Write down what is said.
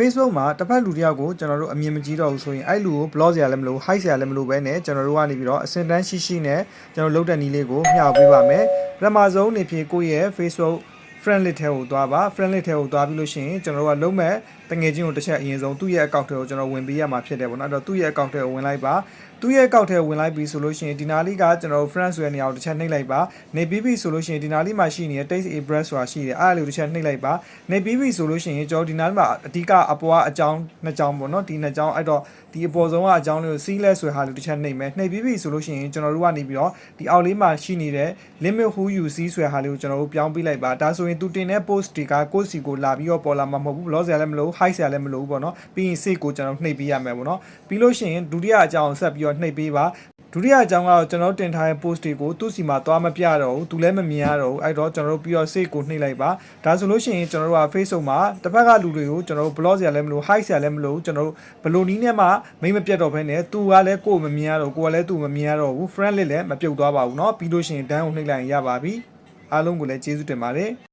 Facebook မှာတစ်ဖက်လူတစ်ယောက်ကိုကျွန်တော်တို့အမြင်မကြည့်တော့ဘူးဆိုရင်အဲ့လူကို blog စရာလည်းမလို hide စရာလည်းမလိုပဲနဲ့ကျွန်တော်တို့ကနေပြီးတော့အစင်တန်းရှိရှိနဲ့ကျွန်တော်လုပ်တဲ့နည်းလေးကိုမျှဝေပေးပါမယ်ပထမဆုံးအနေဖြင့်ကိုယ့်ရဲ့ Facebook friend list ထဲကိုသွားပါ friend list ထဲကိုသွားပြီးလို့ရှိရင်ကျွန်တော်တို့ကလုံးမဲ့တငယ်ချင်းကိုတစ်ချက်အရင်ဆုံးသူ့ရဲ့ account ထဲကိုကျွန်တော်ဝင်ပေးရမှာဖြစ်တယ်ပေါ့နော်အဲ့တော့သူ့ရဲ့ account ထဲကိုဝင်လိုက်ပါသူ့ရဲ့ account ထဲကိုဝင်လိုက်ပြီဆိုလို့ရှိရင်ဒီနာလေးကကျွန်တော်တို့ friend ဆိုတဲ့နေရာကိုတစ်ချက်နှိပ်လိုက်ပါနေပြီးပြီဆိုလို့ရှိရင်ဒီနာလေးမှာရှိနေတဲ့ taste a breath ဆိုတာရှိတယ်အဲ့ဒါလေးကိုတစ်ချက်နှိပ်လိုက်ပါနေပြီးပြီဆိုလို့ရှိရင်ကျွန်တော်ဒီနာလေးမှာအဓိကအပေါ်ကအကြောင်းနှစ်ကြောင်းပေါ့နော်ဒီနှစ်ကြောင်းအဲ့တော့ဒီအပေါ်ဆုံးကအကြောင်းလေးကို seamless ဆိုတဲ့ဟာလေးတစ်ချက်နှိပ်မယ်နှိပ်ပြီးပြီဆိုလို့ရှိရင်ကျွန်တော်တို့ကနေပြီးတော့ဒီအောက်လေးမှာရှိနေတဲ့ limit who you see ဆိုတဲ့ဟာလေးကိုကျွန်တော်တို့ပြောင်းပေးလိုက်ပါဒါဆိုရင်သူတင်တဲ့ post တွေကကိုယ့်စီကိုလာပြီးတော့ပေါ်လာမှာမဟုတ်ဘူး blog ဆရာလည်းမလို hide ဆရာလည်းမလိုဘူးပေါ့နော်ပြီးရင် save ကိုကျွန်တော်နှိပ်ပေးရမယ်ပေါ့နော်ပြီးလို့ရှိရင်ဒုတိယအကြောင်းဆက်ပြီးတော့နှိပ်ပေးပါဒုတိယအကြောင်းကတော့ကျွန်တော်တို့တင်ထားတဲ့ post တွေကိုသူ့စီမှာသွားမပြတော့ဘူးသူလည်းမမြင်ရတော့ဘူးအဲ့တော့ကျွန်တော်တို့ပြီးတော့ save ကိုနှိပ်လိုက်ပါဒါဆိုလို့ရှိရင်ကျွန်တော်တို့က Facebook မှာတစ်ဖက်ကလူတွေကိုကျွန်တော်တို့ blog ဆရာလည်းမလို hide ဆရာလည်းမလိုကျွန်တော်တို့ဘယ်လိုနည်းနဲ့မှမိတ်မပြတ်တော့ဘဲနဲ့သူကလည်းကိုယ်မမြင်ရတော့ကိုယ်ကလည်းသူ့မမြင်ရတော့ဘူး friend လေးလည်းမပြုတ်သွားပါဘူးเนาะပြီးလို့ရှိရင်ဒန်းကိုနှိပ်လိုက်ရင်ရပါပြီအားလုံးကိုလည်းကျေးဇူးတင်ပါတယ်